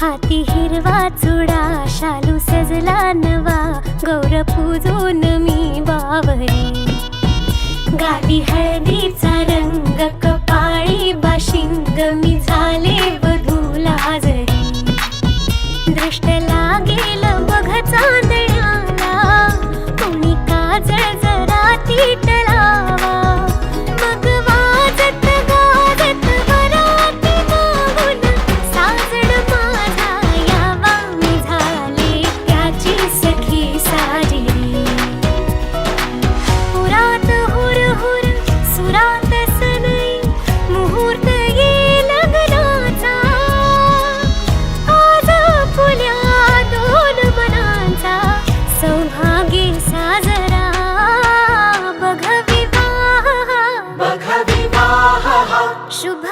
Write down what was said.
हाती हिरवा चुडा शालू सजला नवा गौर पूजून मी बावरी. गावी हळदीचा रंग कपाळी बाशिंग मी झाले वधूला जरी दृष्ट लागेल बघ चांदण्याला कोणी काजळ जरा तीट शुभ